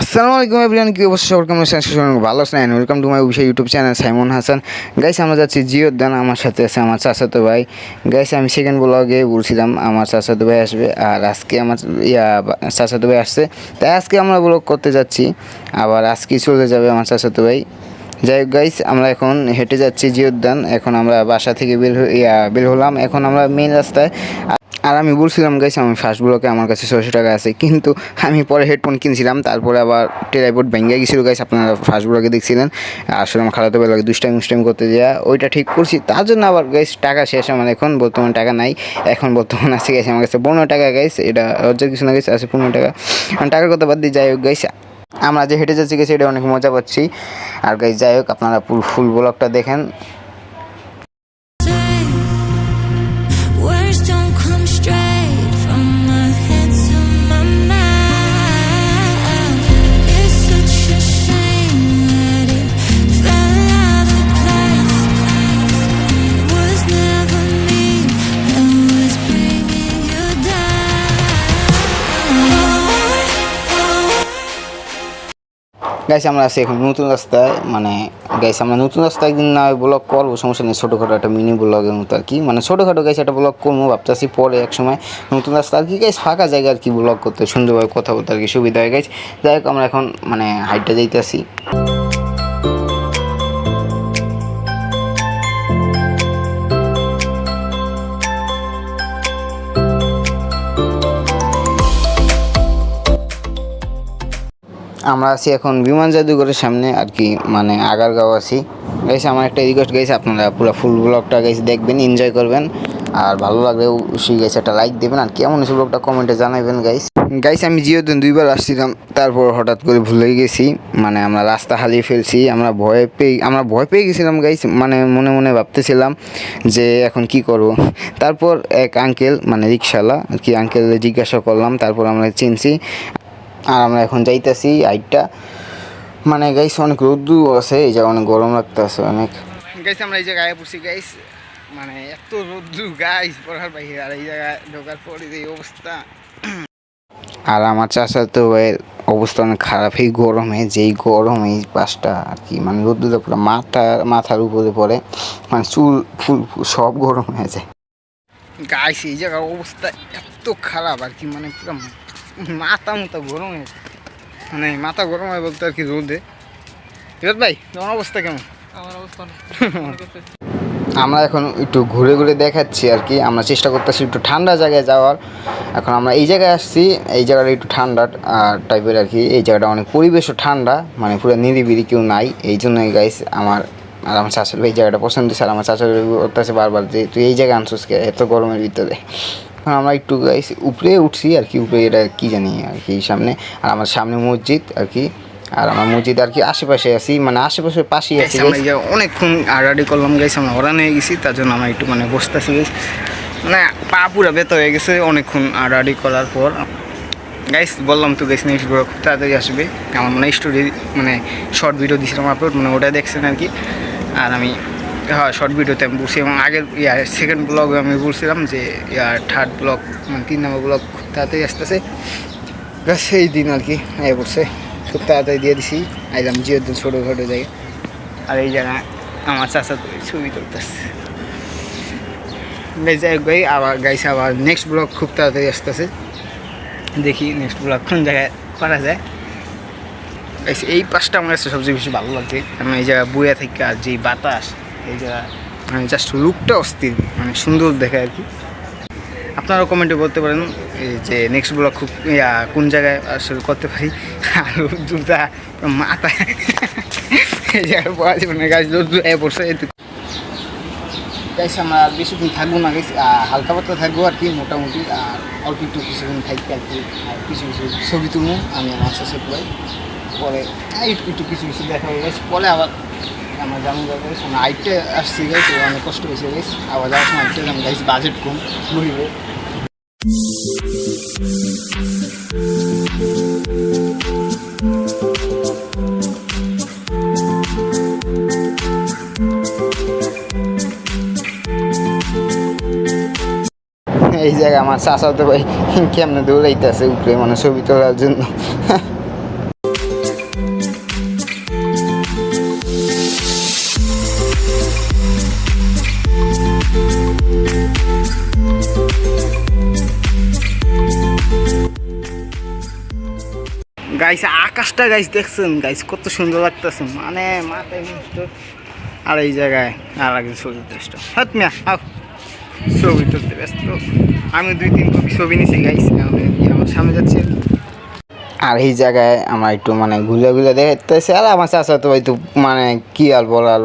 আসসালামু আলাইকুম এভরিওয়ান কি অবস্থা? সবার কেমন আছেন? ভালো আছেন। Welcome to my official YouTube channel Simon Hasan guys আমরা যাচ্ছি জিওদ্দান আমার সাথে আছে আমার চাচাতো ভাই। গাইস আমি সেকেন্ড ব্লগে বলছিলাম, আমার চাচাতো ভাই আসবে, আর আজকে আমার ইয়া, চাচাতো ভাই আসছে। তাই আজকে আমরা ব্লগ করতে যাচ্ছি, আবার আজকে চলে যাবে আমার চাচাতো ভাই। যাই হোক গাইস আমরা এখন হেঁটে যাচ্ছি জিওদ্দান এখন আমরা বাসা থেকে বের ইয়া, বের হলাম। এখন আমরা মেন রাস্তায় আর আমি বলছিলাম, গাইস, আমি ফার্স্ট ব্লকে আমার কাছে ছশো টাকা আছে। কিন্তু আমি পরে হেডফোন কিনছিলাম, তারপরে আবার টেরাইপোর্ট ভেঙে গেছিল। গাইস, আপনারা ফার্স্ট ব্লকে দেখছিলেন। আসলে আমার খালাতো বেলা দুষ্টাইম মুষ্টাইম করতে যাওয়া ওইটা ঠিক করছি। তার জন্য আবার, গাইস, টাকা শেষ আমার এখন, বর্তমান টাকা নাই। এখন বর্তমান আছে, গাইস, আমার কাছে পনেরো টাকা, গাইস। এটা লজ্জার কিছু না, গাইস, আছে পনেরো টাকা। টাকার কথা বাদ দিয়ে যাই হোক, গাইস, আমরা যে হেঁটে যাচ্ছি গেছি এটা অনেক মজা পাচ্ছি। আর গাইস, যাই হোক, আপনারা ফুল ব্লগটা দেখেন। গাইস আমরা আছি এখন নতুন রাস্তায় মানে গাইস আমরা নতুন রাস্তায় একদিন না ব্লগ করব, সমস্যা নেই, ছোটোখাটো একটা মিনি ব্লগের মতো আর কি। মানে ছোটোখাটো গাইস একটা ব্লগ করব, ভাবতেছি পরে এক সময় নতুন রাস্তা আর কি। গাইস ফাঁকা জায়গা আর কি ব্লগ করতে, সুন্দরভাবে কথা বলতে আর কি সুবিধা হয়। গাইস যাই হোক, আমরা এখন মানে হাইটটা যাইতেছি। আমরা আছি এখন বিমান জাদুঘরের সামনে আর কি মানে আগারগাঁও আছি। গাইছে আমার একটা রিকোয়েস্ট গাইছে আপনারা পুরো ফুল ব্লগটা গাইছে দেখবেন এনজয় করবেন। আর ভালো লাগলে অবশ্যই গাইছে একটা লাইক দেবেন। আর কেমন হয়েছে ব্লগটা কমেন্টে জানাবেন গাইস গাইস আমি দিন দুইবার আসছিলাম, তারপর হঠাৎ করে ভুলে গেছি। মানে আমরা রাস্তা হারিয়ে ফেলছি, আমরা ভয় পেয়ে, আমরা ভয় পেয়ে গেছিলাম গাইস মানে মনে মনে ভাবতেছিলাম যে এখন কি করব। তারপর এক আঙ্কেল মানে রিক্সাওয়ালা আর কি আঙ্কেল জিজ্ঞাসা করলাম, তারপর আমরা চিনছি আর আমরা এখন যাইতেছি আইটটা। মানে গাইস অনেক রোদ্দু আছে এই জায়গায় অনেক গরম লাগতেছে অনেক। গাইস আমরা এই জায়গায় পড়ছি গাইস মানে এত রোদ্দু গাইস পড়ার বাইরে। আর এই জায়গায় ঢোকার পরে যে অবস্থা। আর আমার চাষা তো অবস্থা অনেক খারাপ। এই গরমে যেই গরম এই পাশটা আর কি মানে রোদ্দুটা পুরো মাথা মাথার উপরে পড়ে। মানে চুল ফুল ফুল সব গরম হয়ে যায়। গাইস এই জায়গার অবস্থা এত খারাপ আর কি মানে পুরো মাথা মতো গরম হয়েছে। মানে মাথা গরম হয় বলতে আর কি রোদে। ভাই তোমার অবস্থা কেমন? আমরা এখন একটু ঘুরে ঘুরে দেখাচ্ছি আর কি। আমরা চেষ্টা করতেছি একটু ঠান্ডা জায়গায় যাওয়ার। এখন আমরা এই জায়গায় আসছি এই জায়গাটা একটু ঠান্ডা টাইপের আর কি। এই জায়গাটা অনেক পরিবেশও ঠান্ডা মানে পুরো নিরিবিলি কেউ নাই। এই জন্যই গাইস আমার আর আমার ভাই এই জায়গাটা পছন্দ আর আমার চাচার করতেছে বারবার যে তুই এই জায়গায় আনছিস এত গরমের ভিতরে। এখন আমরা একটু গাইস উপরে উঠছি আর কি উপরে এটা কি জানি আর কি সামনে আর আমার সামনে মসজিদ আর কি আর আমার মসজিদ আর কি আশেপাশে আছি মানে আশেপাশে পাশেই আছি অনেকক্ষণ আড়াআড়ি করলাম গাইস আমরা হরান হয়ে গেছি তার জন্য আমরা একটু মানে বসতেছি গাইস মানে পা পুরা ব্যথা হয়ে গেছে অনেকক্ষণ আড়াআড়ি করার পর। গাইস বললাম তো গাইস নেক্সট খুব তাড়াতাড়ি আসবে। আমার মানে স্টোরি মানে শর্ট ভিডিও দিয়েছিলাম আপলোড মানে ওটা দেখছেন আর কি। আর আমি হ্যাঁ শর্ট ভিডিওতে আমি বলছি, এবং আগের, ইয়া সেকেন্ড ব্লগে আমি বলছিলাম যে ইয়ার থার্ড ব্লগ মানে তিন নম্বর ব্লগ খুব তাড়াতাড়ি আসতেছে। সেই দিন আর কি এ পড়ছে খুব তাড়াতাড়ি দিয়ে দিছি। আইলাম জিওর দিন ছোটো ছোটো জায়গায় আর এই জায়গায় আমার চাষা তো ছবি তুলতেছে। যাই হোক আবার গাইছে আবার নেক্সট ব্লগ খুব তাড়াতাড়ি আসতেছে। দেখি নেক্সট ব্লগ কোন জায়গায় করা যায়। এই পাশটা আমার কাছে সবচেয়ে বেশি ভালো লাগছে কারণ এই জায়গায় বইয়া থেকে আর যেই বাতাস এই জায়গা মানে জাস্ট লুকটা অস্থির মানে সুন্দর দেখে আর কি। আপনারাও কমেন্টে বলতে পারেন যে নেক্সট ব্লগ খুব কোন জায়গায় আসলে করতে পারি? আর জুতা, মাথা, এই জায়গায় পাওয়া যাবে না, গাছ পড়ছে গাইস, আমরা আর বেশিক্ষণ থাকব না, গাইস হালকা পাতলা থাকব আর কি, মোটামুটি, আর অল্প একটু কিছুক্ষণ থাকতে আর কি, আর কিছু কিছু ছবি তুলবো, আমি আমার সাথে পরে একটু কিছু কিছু দেখা হয়ে গেছে পরে আবার আমরা যেমন যাব আমরা আইটে আসছি গাইস অনেক কষ্ট হয়েছে গাইস আবার যাওয়ার সময় আইটে আমি গাইস বাজেট কম ঘুরিবে এই জায়গায় আমার চাষা ভাই কেমনে দৌড়াইতেছে উপরে মানে ছবি তোলার জন্য। গাইস আকাশটা গাইস দেখছেন? গাইস কত সুন্দর লাগতেছে। মানে মাথায় আর এই জায়গায় আর একজন ছবি ব্যস্ত হাত মিয়া ছবি তুলতে ব্যস্ত। আমি দুই তিন কপি ছবি নিছি গাইস আমার সামনে যাচ্ছে? আর এই জায়গায় আমার একটু মানে ঘুরে ঘুরে দেখতেছে। আর আমার চাচা তো একটু মানে কি আর বলার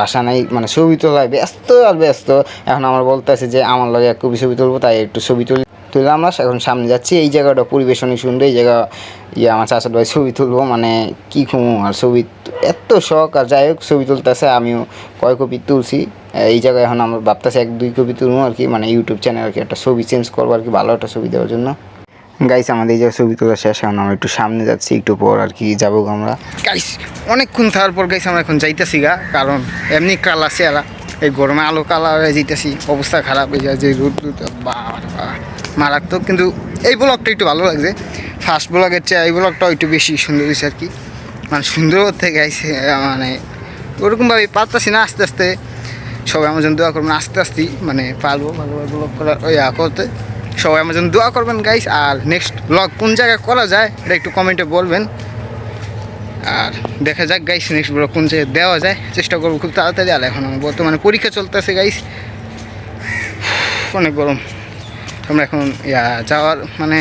ভাষা নাই। মানে ছবি তোলায় ব্যস্ত আর ব্যস্ত। এখন আমার বলতেছে যে, আমার লগে কপি ছবি তুলবো, তাই একটু ছবি তুলি। তুলে আমরা এখন সামনে যাচ্ছি। এই জায়গাটা পরিবেশনই সুন্দর, এই জায়গা ইয়ে আমার চাচার ভাই ছবি তুলবো। মানে কি খুমু আর ছবি এত শখ। আর যাই হোক, ছবি তুলতেছে, আমিও কয় কপি তুলছি। এই জায়গায় এখন আমার ভাবতেছে এক, দুই কপি তুলবো আর কি। মানে ইউটিউব চ্যানেল আর কি, একটা ছবি চেঞ্জ করব আর কি, ভালো একটা ছবি দেওয়ার জন্য। গাইস আমাদের এই যে ছবি তোলা শেষ। এখন আমরা একটু সামনে যাচ্ছি, একটু পর আর কি যাব আমরা। গাইস অনেকক্ষণ থাকার পর গাইস আমরা এখন যাইতেছি গা। কারণ এমনি কালা চেহারা এই গরমে আলো কালা হয়ে যাইতেছি, অবস্থা খারাপ হয়ে যায় যে রোদ বাবা মারাত্মক, কিন্তু এই ব্লগটা একটু ভালো লাগছে। ফার্স্ট ব্লগের চেয়ে এই ব্লগটাও একটু বেশি সুন্দর হয়েছে আর কি। মানে সুন্দর থেকে গাইছে মানে ওরকমভাবে পারতাছি না আস্তে আস্তে। সবাই আমার জন্য দোয়া করবেন, আস্তে আস্তেই মানে পারব ভালোভাবে ব্লগ করার, ওই করতে। সবাই আমার জন্য দোয়া করবেন গাইস আর নেক্সট ব্লগ কোন জায়গায় করা যায়, এটা একটু কমেন্টে বলবেন। আর দেখা যাক গাইস নেক্সট ব্লগ কোন জায়গায় দেওয়া যায়। চেষ্টা করব খুব তাড়াতাড়ি। আর এখন আমার বর্তমানে পরীক্ষা চলতেছে গাইস অনেক গরম। আমরা এখন, ইয়া, যাওয়ার মানে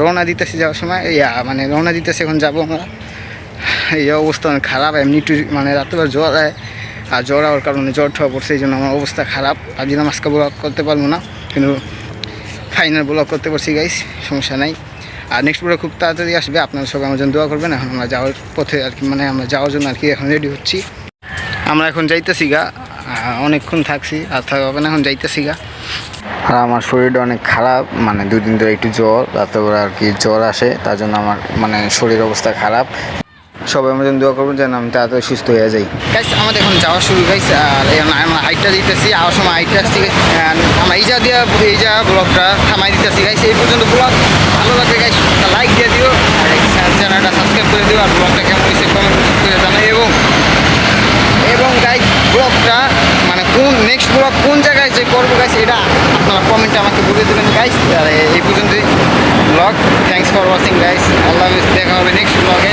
রওনা দিতেছি যাওয়ার সময়। ইয়া মানে রওনা দিতেছি, এখন যাব আমরা। এই অবস্থা অনেক খারাপ, এমনি একটু মানে রাত্রেবার জ্বর হয় আর জ্বর হওয়ার কারণে জ্বর ঠোয়া পড়ছে, এই জন্য আমার অবস্থা খারাপ। ভাবছিলাম আজকে ব্লগ করতে পারব না, কিন্তু ফাইনাল ব্লগ করতে পারছি গাইস সমস্যা নাই। আর নেক্সট ব্লগ খুব তাড়াতাড়ি আসবে, আপনারা সবাই আমার জন্য দোয়া করবেন। এখন আমরা যাওয়ার পথে আর কি মানে আমরা যাওয়ার জন্য আর কি এখন রেডি হচ্ছি। আমরা এখন যাইতেছি গা অনেকক্ষণ থাকছি, আর থাকা না, এখন যাইতেছি গা। আর আমার শরীরটা অনেক খারাপ মানে দুদিন ধরে একটু জ্বর, রাত্রেবেলা আর কি জ্বর আসে, তার জন্য আমার মানে শরীর অবস্থা খারাপ। সবাই আমার জন্য দোয়া করবেন যেন আমি তাড়াতাড়ি সুস্থ হয়ে যাই। গাইস আমাদের এখন যাওয়া শুরু গাইছে আর আমরা হাইটটা দিতেছি আওয়ার সময় হাইটটা আসছি আমরা এই যা দিয়া, এই যা ব্লগটা থামাই দিতেছি গাইস এই পর্যন্ত ব্লগ ভালো লাগবে গাইস লাইক দিয়ে দিও, আর চ্যানেলটা সাবস্ক্রাইব করে দিও, আর ব্লগটা কেমন হয়েছে কমেন্ট করে জানাই, এবং এবং গাইস ব্লগটা মানে কোন নেক্সট ব্লগ কোন জায়গায় যে করব গাইস এটা আপনারা কমেন্টে আমাকে বলে দেবেন গাইস আর এই পর্যন্তই। Blog thanks for watching guys আল্লাহ হাফিজ, দেখা হবে নেক্সট ব্লগে